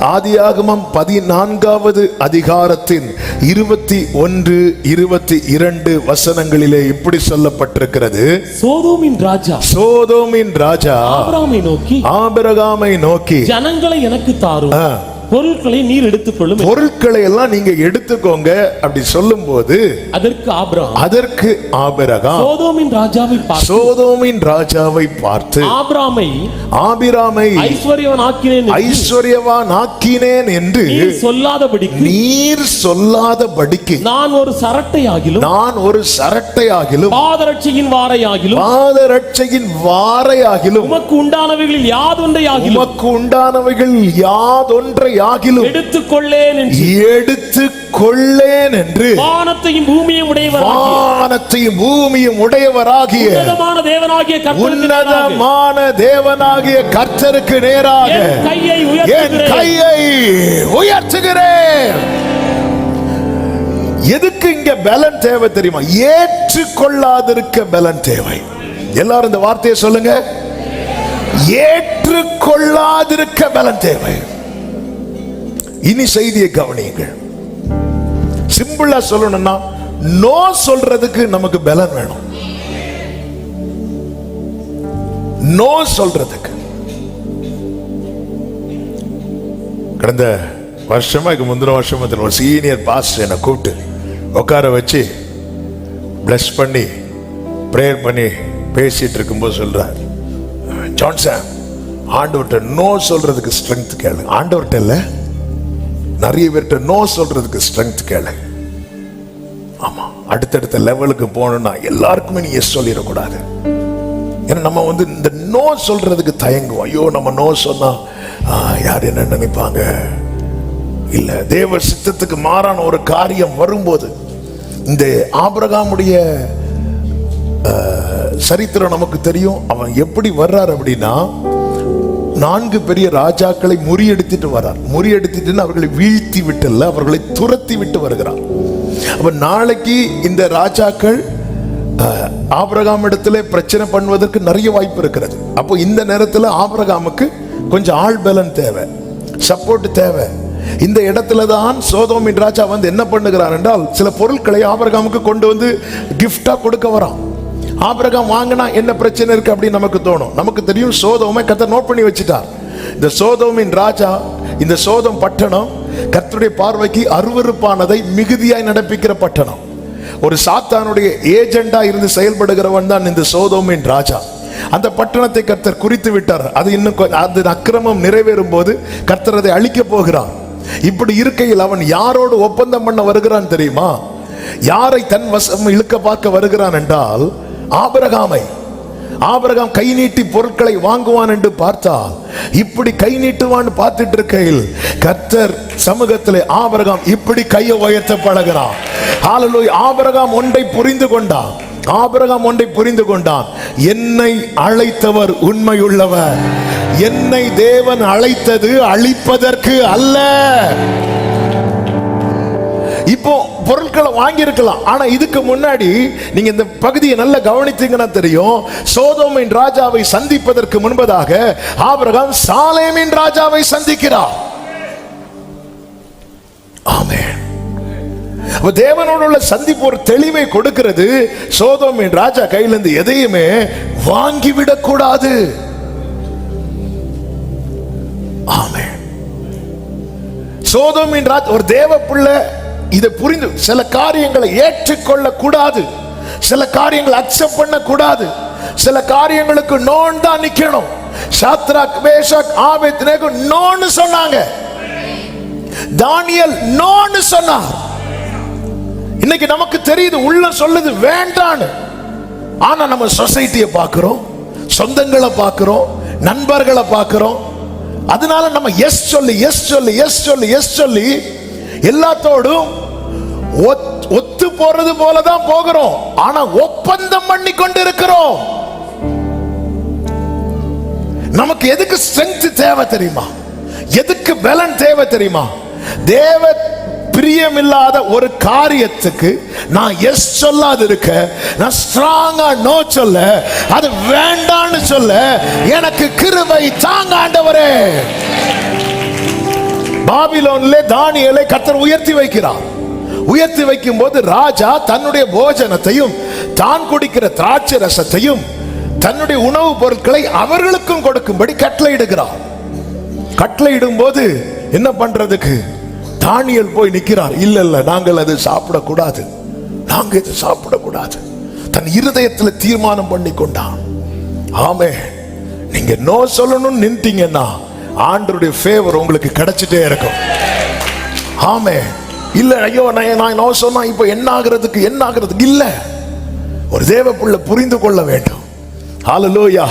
ஆதியாகமம் பதினான்காவது அதிகாரத்தின் இருபத்தி ஒன்று இருபத்தி இரண்டு வசனங்களிலே இப்படி சொல்லப்பட்டிருக்கிறது. சோதோமின் ராஜா சோதோமின் ராஜா ஆபிராமை நோக்கி ஆபிரகாமை நோக்கி ஜனங்களை எனக்கு தாரும். பொருட்களை நீர் எடுத்துக்கொள்ளும் பொருட்களை எல்லாம் நீங்க எடுத்துக்கோங்க அப்படி சொல்லும்போது அதற்கு ஆபிரகாம். அதற்கு ஆபிரகாம். சோதோமின் ராஜாவை பார்த்து சோதோமின் ராஜாவை பார்த்து ஆபிராமை ஆபிராமை ஐஸ்வர்யவன் ஆக்கினேன் ஐஸ்வர்யவான் ஆக்கினேன் என்று நீர் சொல்லாதபடிக்கு நீர் சொல்லாதபடிக்கு நான் ஒரு சரட்டையாகிலும் நான் ஒரு சரட்டையாகிலும் பாதரட்சியின் வாரையாகிலும் பாதரட்சையின் வாரையாகிலும் உமக்கு உண்டானவைகளில் யாதொன்றையாகிலும் உமக்கு உண்டானவைகள் யாதொன்றையாகிலும் எடுத்துக்கொள்ளேன் என்று எடுத்து கொள்ளேன் என்று வானத்தையும் பூமியும் உடையவராகிய வானத்தையும் பூமியும் உடையவராகிய உன்னதமான தேவனாகிய உன்னதமான தேவனாகிய கர்த்தருக்கு நேராக என் கையை என் உயர்த்துகிறேன். கையை உயர்த்துகிறேன். எதுக்கு இங்க பலன் தேவை தெரியுமா? ஏற்றுக்கொள்ளாதிருக்க பலன் தேவை. எல்லாரும் இந்த வார்த்தையை சொல்லுங்க. ஏற்றுக்கொள்ளாதிருக்க பலன் தேவை. இனி செய்தியை கவனியுங்கள். சிம்பிளா சொல்லணும்னா நோ சொல்றதுக்கு நமக்கு பலன் வேணும். நோ சொல்றதுக்கு. கடந்த வருஷமா இதுக்கு முந்தின வருஷமா ஒரு சீனியர் பாஸ்டர் என்னை கூப்பிட்டு உட்கார வச்சு பிளஸ் பண்ணி ப்ரேயர் பண்ணி பேசிட்டு இருக்கும்போது சொல்றார் ஜான்சன் ஆண்டவர்கிட்ட நோ சொல்றதுக்கு ஸ்ட்ரென்த் கேளு ஆண்டவர்கிட்ட இல்லை. நிறைய பேர்கிட்ட நோ சொல்றதுக்கு ஸ்ட்ரென்த் கேளு. ஆமா அடுத்தடுத்த லெவலுக்கு போகணும்னா எல்லாருக்குமே நீ எஸ் சொல்லிடக்கூடாது. ஏன்னா நம்ம வந்து இந்த நோ சொல்றதுக்கு தயங்குவோம். ஐயோ நம்ம நோ சொன்னா யார் என்ன நினைப்பாங்க? இல்ல தேவ சித்தத்துக்கு மாறான ஒரு காரியம் வரும்போது இந்த ஆபரகாமுடைய சரித்திரம் நமக்கு தெரியும். அவன் எப்படி வர்றார் அப்படின்னா நான்கு பெரிய ராஜாக்களை முறியெடுத்துட்டு வரார். முறியெடுத்துட்டு அவர்களை வீழ்த்தி விட்டல்ல அவர்களை துரத்தி விட்டு வருகிறார். அப்ப நாளைக்கு இந்த ராஜாக்கள் ஆபரகாம் இடத்துல பிரச்சனை பண்ணுவதற்கு நிறைய வாய்ப்பு இருக்கிறது. அப்போ இந்த நேரத்தில் ஆபரகாமுக்கு கொஞ்சம் ஆள் பலன் தேவை சப்போர்ட் தேவை. இந்த இடத்துல தான் சோதோமின் ராஜா வந்து என்ன பண்ணுகிறார் என்றால் சில பொருட்களை ஆபரகாமுக்கு கொண்டு வந்து gift-ஆ கொடுக்க வரான். ஆபிரகாம் வாங்கினா என்ன பிரச்சனை இருக்கு அப்படின்னு நமக்கு தோணும். நமக்கு தெரியும் சோதோமை கத்த நோட் பண்ணி வச்சுட்டார். இந்த சோதோமின் ராஜா இந்த சோதம் பட்டணம் கர்த்தருடைய பார்வைக்கு அருவருப்பானதை மிகுதியாய் நடப்பிக்கிற பட்டணம். ஒரு சாத்தானுடைய ஏஜெண்டா இருந்து செயல்படுகிறவன் தான் இந்த சோதோமின் ராஜா. அந்த பட்டணத்தை கர்த்தர் குறித்து விட்டார். அது இன்னும் கொ- அந்த அக்கிரமம் நிறைவேறும் போது கர்த்தர் அதை அழிக்க போகிறார். இப்படி இருக்கையில் அவன் யாரோடு ஒப்பந்தம் பண்ண வருகிறான் தெரியுமா? யாரை தன் வசம் இழுக்க பார்க்க வருகிறான் என்றால் ஆபரகாமை ஆபரகம் கை நீட்டி பொருட்களை வாங்குவான் என்று பார்த்தா இப்படி கை நீட்டுவான்னு பார்த்துட்டு இருக்கையில் கர்த்தர் சமூகத்திலே ஆபிரகாம் இப்படி கையை உயர்த்த பழகிறான் ஹalleluya ஆபரகாம் ஒன்றை புரிந்து கொண்டான். ஆபரகம் ஒன்றை புரிந்து கொண்டான். என்னை அழைத்தவர் உண்மையுள்ளவர். என்னை தேவன் அழைத்தது அழிப்பதற்கு அல்ல. இப்போ பொருட்களை வாங்கியிருக்கலாம். ஆனால் இதுக்கு முன்னாடி நீங்க இந்த பகுதியை நல்லா கவனித்தீங்கன்னா தெரியும். சோதோமின் ராஜாவை சந்திப்பதற்கு முன்பதாக ஆபிரகாம் சாலேமின் ராஜாவை சந்திக்கிறார். ஆமென். தேவனோடு உள்ள சந்திப்பு ஒரு தெளிவை கொடுக்கிறது. சோதோமின் ராஜா கையிலிருந்து எதையுமே வாங்கிவிடக் கூடாது. ஆமென். சோதோமின் ராஜ் ஒரு தேவ பிள்ளை இதை புரிந்து சில காரியங்களை ஏற்றுக்கொள்ள கூடாது சில காரியங்களை அக்செப்ட் பண்ண கூடாது சில காரியங்களுக்கு நோன் தான் நிக்கணும். சாத்ராக் மேஷாக் ஆபேத்நேகோ நோன்னு சொன்னாங்க. தானியல் நோன்னு சொன்னார். இன்னைக்கு நமக்கு தெரியுது உள்ள சொல்லுது வேண்டான்னு. ஆனா நம்ம சொசைட்டியை பார்க்கிறோம் சொந்தங்களை பார்க்கிறோம் நண்பர்களை பார்க்கிறோம். அதனால நம்ம எஸ் சொல்லி எஸ் சொல்லி எஸ் சொல்லி எஸ் சொல்லி எல்லாத்தோடும் ஒத்- ஒத்து போறது போலதான் போகிறோம். ஆனா ஒப்பந்தம் பண்ணி கொண்டு இருக்கிறோம் நமக்கு எதுக்கு ஸ்ட்ரென்த் தேவை தெரியுமா? எதுக்கு பலன் தேவை தெரியுமா? தேவ பிரியமில்லாத ஒரு காரியத்துக்கு நான் எஸ் சொல்லாது இருக்க நான் ஸ்ட்ராங்கா நோ சொல்ல அது வேண்டான்னு சொல்ல எனக்கு கிருபை தாங்க ஆண்டவரே. பாபிலோன்ல தானியலை கத்தர் உயர்த்தி வைக்கிறார். உயர்த்தி வைக்கும் போது ராஜா தன்னுடைய போஜனத்தையும் தான் குடிக்கிற திராட்சை ரசத்தையும் தன்னுடைய உணவுப் பொருட்களை அவர்களுக்கும் கொடுக்கும்படி கட்டளையிடுகிறார். கட்டளையிடும் போது என்ன பண்றதுக்கு? தானியல் போய் நிற்கிறார் இல்ல இல்ல நாங்கள் அது சாப்பிடக்கூடாது. நாங்க இது சாப்பிடக்கூடாது. தன் இருதயத்துல தீர்மானம் பண்ணி கொண்டான் ஆமே நீங்க நோ சொல்லணும்னு நின்ட்டீங்கன்னா ஆண்டருடைய ஃபேவர் உங்களுக்கு கிடைச்சிட்டே இருக்கும். ஆமே. இல்ல ஐயோ நான் நான் சொன்னா இப்போ என்ன ஆகிறதுக்கு என்ன ஆகிறதுக்கு? இல்ல. ஒரு தேவ புள்ள புரிந்து கொள்ள வேண்டும். ஹalleluya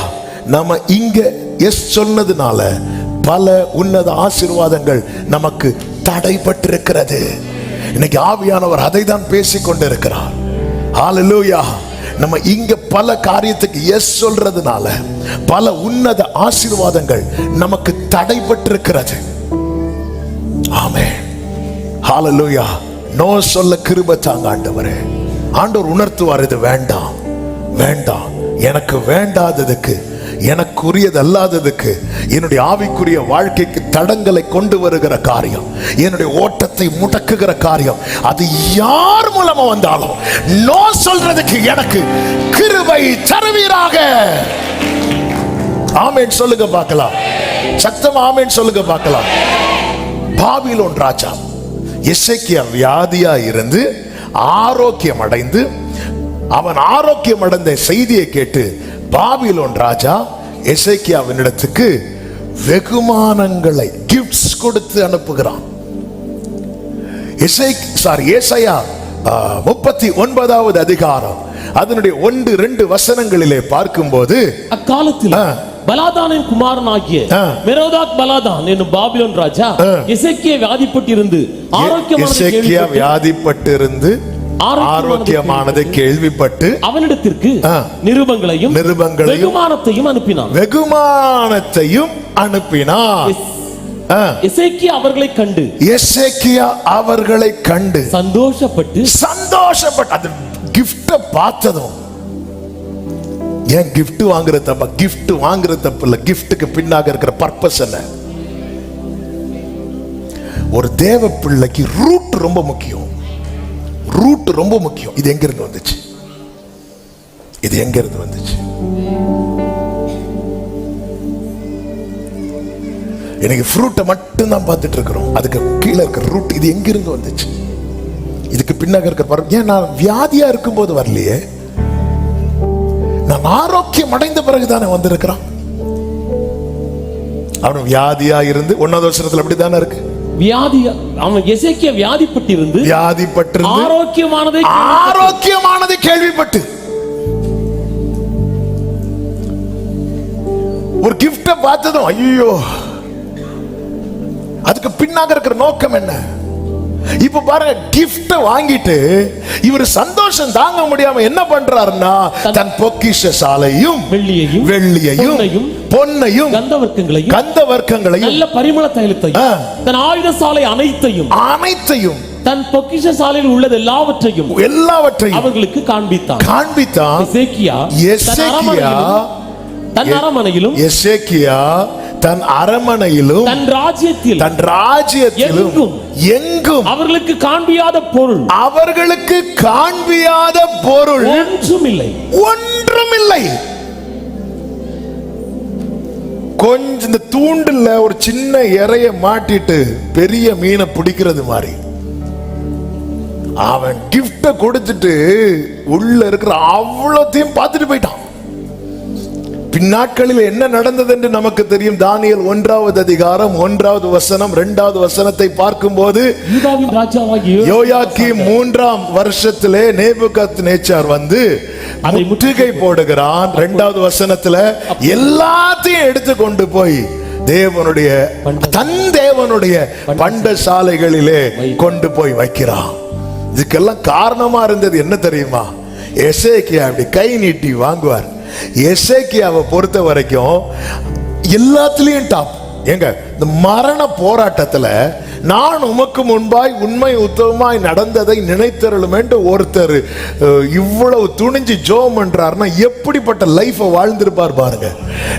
நம்ம இங்க எஸ் சொன்னதுனால பல உன்னத ஆசீர்வாதங்கள் நமக்கு தடைப்பட்டிருக்கிறது இன்னைக்கு ஆவியானவர் அதை தான் பேசிக் கொண்டிருக்கிறார் ஹalleluya நம்ம இங்க பல காரியத்துக்கு எஸ் சொல்றதுனால பல உன்னத ஆசீர்வாதங்கள் நமக்கு தடைப்பட்டிருக்கிறது ஆமே ஹாலலூயா நோ சொல்ல கிருப தாங்க ஆண்டவரே. ஆண்டவர் உணர்த்துவார் இது வேண்டாம் வேண்டாம். எனக்கு வேண்டாததுக்கு எனக்குரியது அல்லாததுக்கு என்னுடைய ஆவிக்குரிய வாழ்க்கைக்கு தடங்களை கொண்டு வருகிற காரியம் என்னுடைய ஓட்டத்தை முடக்குகிற காரியம் அது யார் மூலமா வந்தாலும் நோ சொல்றதுக்கு எனக்கு கிருபை தருவீராக. ஆமேன் சொல்லுங்க பார்க்கலாம். சத்தம் ஆமேன் சொல்லுங்க பார்க்கலாம். பாபிலோன் ராஜா இசைக்கிய வியாதியா இருந்து ஆரோக்கியம் அடைந்து அவன் ஆரோக்கியம் அடைந்த செய்தியை கேட்டு பாபிலோன் ராஜா எசேக்கியாவினிடத்துக்கு வெகுமானங்களை கிஃப்ட்ஸ் கொடுத்து அனுப்புகிறான் இசை சாரி ஏசையா முப்பத்தி ஒன்பதாவது அதிகாரம் அதனுடைய ஒன்று ரெண்டு வசனங்களிலே பார்க்கும்போது அக்காலத்தில் ஆ. பலாதானின் குமாரனாகிய ஆ. மெரோதாக் பலாதான் என்னும் பாபிலோன் ராஜா. இசைக்கிய வியாதிப்பட்டிருந்து ஆரோக்கியமான எசேக்கியா வியாதிப்பட்டிருந்து ஆரோக்கியமானதை கேள்விப்பட்டு அவனிடத்திற்கு. நிருபங்களையும் நிருபங்களையும் வெகுமானத்தையும் அனுப்பினான். வெகுமானத்தையும் அனுப்பினார் ஆ. இசைக்கிய அவர்களை கண்டு எசேக்கியா அவர்களை கண்டு சந்தோஷப்பட்டு சந்தோஷப்பட்டு அந்த கிஃப்ட பார்த்ததும். ஏன் gift வாங்குற தப்ப? gift வாங்குற தப்பு இல்ல. கிஃப்ட்டுக்கு பின்னாக இருக்கிற பர்பஸ் என்ன? ஒரு தேவ பிள்ளைக்கு ரூட் ரொம்ப முக்கியம். ரூட் ரொம்ப முக்கியம். இது எங்க இருந்து வந்துச்சு? இது எங்க இருந்து வந்துச்சு? இன்னைக்கு ஃப்ரூட்டை மட்டும் தான் பார்த்துட்டு இருக்கிறோம் அதுக்கு கீழே இருக்கிற ரூட் இது எங்க இருந்து வந்துச்சு? இதுக்கு பின்னாக இருக்கிற பரம் ஏன் நான் வியாதியா இருக்கும்போது வரலையே? நான் ஆரோக்கியம் அடைந்த பிறகு தானே வந்திருக்கிறான். அவன் வியாதியா இருந்து ஒன்னாவது வருஷத்துல அப்படித்தானே இருக்கு? வியாதி அவன் எசேக்கிய வியாதிப்பட்டிருந்து வியாதிப்பட்டிருந்து ஆரோக்கியமானதை ஆரோக்கியமானது கேள்விப்பட்டு. ஒரு கிஃப்ட பார்த்ததும் ஐயோ அதுக்கு பின்னாக இருக்கிற நோக்கம் என்ன? இப்ப பாருங்க கிஃப்ட வாங்கிட்டு இவர் சந்தோஷம் தாங்க முடியாம என்ன பண்றாருன்னா தன் பொக்கிஷ சாலையும் வெள்ளியையும் வெள்ளியையும் பொன்னையும், பொன்னையும் கந்தவர்க்கங்களையும் கந்த வர்க்கங்களையும் நல்ல பரிமள தைலத்தையும். தன் ஆயுத சாலை அனைத்தையும் அனைத்தையும் தன் பொக்கிஷ சாலையில் உள்ளது எல்லாவற்றையும் எல்லாவற்றையும் அவர்களுக்கு காண்பித்தான். காண்பித்தான். எசேக்கியா தன் எசேக்கியா அரமனையிலும் தன் அரமனையிலும் எசேக்கியா தன் அரமனையிலும் தன் ராஜ்யத்தில் தன் ராஜ்யத்திலும் எங்கும் அவர்களுக்கு காண்பியாத பொருள் அவர்களுக்கு காண்பியாத பொருள் ஒன்றும் இல்லை ஒன்றுமில்லை. கொஞ்சம் இந்த தூண்டில் ஒரு சின்ன இறைய மாட்டிட்டு பெரிய மீனை பிடிக்கிறது மாதிரி. அவன் கிஃப்ட கொடுத்துட்டு உள்ள இருக்கிற அவ்வளோத்தையும் பார்த்துட்டு போயிட்டான். பின்னாட்களில் என்ன நடந்தது என்று நமக்கு தெரியும். தானியல் ஒன்றாவது அதிகாரம் ஒன்றாவது வசனம் இரண்டாவது வசனத்தை யூதாவின் ராஜாவாகிய யோயாக்கி மூன்றாம் வருஷத்திலே நேபுகத் நேச்சார் வந்து முற்றுகை போடுகிறான். இரண்டாவது வசனத்துல எல்லாத்தையும் எடுத்து கொண்டு போய் தேவனுடைய தன் தேவனுடைய பண்டசாலைகளிலே கொண்டு போய் வைக்கிறான். இதுக்கெல்லாம் காரணமா இருந்தது என்ன தெரியுமா? எசேக்கியா அப்படி கை நீட்டி வாங்குவார். எசேக்கியாவை பொறுத்த வரைக்கும் எல்லாத்துலயும் டாப் ஏங்க இந்த மரண போராட்டத்துல நான் உமக்கு முன்பாய் உண்மை உத்தமமாய் நடந்ததை நினைத்தருளும் ஒருத்தர் இவ்வளவு துணிஞ்சு ஜோம் பண்றாருன்னா எப்படிப்பட்ட லைஃபை வாழ்ந்திருப்பார் பாருங்க.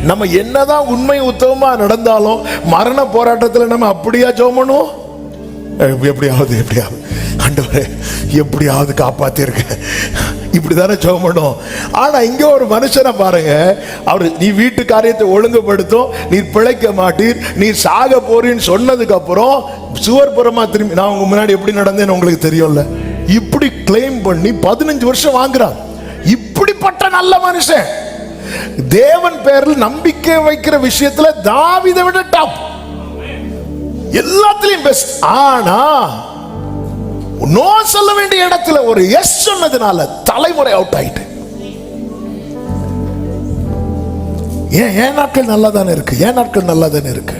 நம்ம என்னதான் உண்மை உத்தமமா நடந்தாலும் மரண போராட்டத்தில் நம்ம அப்படியா ஜோம் பண்ணுவோம்? எப்படியாவது எப்படியாவது. ஆண்டவரே எப்படியாவது இப்படி தானே ஜெபம் பண்ணும் ஆனால் இங்கே ஒரு மனுஷனை பாருங்க. அவர் நீ வீட்டு காரியத்தை ஒழுங்குபடுத்தும் நீர் பிழைக்க மாட்டீர் நீர் சாக போறீன்னு சொன்னதுக்கப்புறம் சுவர் புறமா திரும்பி நான் உங்க முன்னாடி எப்படி நடந்தேன்னு உங்களுக்கு தெரியும்ல. இப்படி கிளைம் பண்ணி பதினஞ்சு வருஷம் வாங்குறான். இப்படிப்பட்ட நல்ல மனுஷன். தேவன் பேரில் நம்பிக்கை வைக்கிற விஷயத்துல தாவிதை விட டாப் எல்லாத்துலயும் பெஸ்ட் ஆனா நோ சொல்ல வேண்டிய இடத்துல ஒரு எஸ் சொன்னதுனால தலைமுறை அவுட் ஆயிட்டு. ஏன் ஏன் நாட்கள் நல்லா தானே இருக்கு? ஏன் நாட்கள் நல்லா தானே இருக்கு?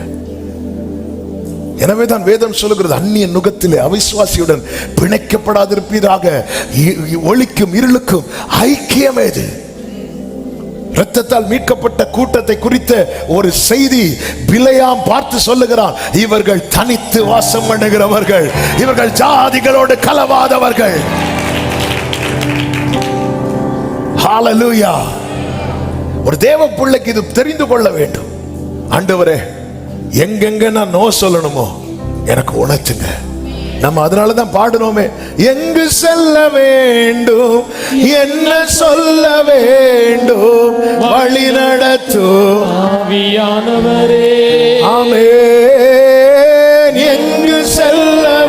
எனவே தான் வேதம் சொல்லுகிறது அந்நிய நுகத்திலே அவிசுவாசியுடன் பிணைக்கப்படாதிருப்பீராக. ஒளிக்கும் இருளுக்கும் ஐக்கியம் எது? இரத்தத்தால் மீட்கப்பட்ட கூட்டத்தை குறித்த ஒரு செய்தி பிழையாம் பார்த்து சொல்லுகிறான். இவர்கள் தனித்து வாசம் பண்ணுகிறவர்கள். இவர்கள் ஜாதிகளோடு கலவாதவர்கள். ஹாலலூயா ஒரு தேவ பிள்ளைக்கு இது தெரிந்து கொள்ள வேண்டும். ஆண்டவரே எங்கெங்க நான் நோ சொல்லணுமோ எனக்கு உணர்த்துங்க. நம்ம அதனால தான் பாடுனோமே எங்கு செல்ல வேண்டும்? என்ன சொல்ல வேண்டும்? வழி நடத்தும். ஆவியானவரே. ஆமென். எங்கு செல்ல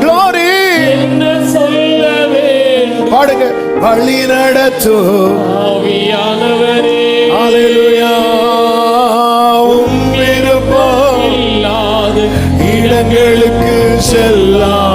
glory என்ன சொல்ல வேண்டும்? பாடுங்க. வழி நடத்தும். ஆவியானவரே. 流浪。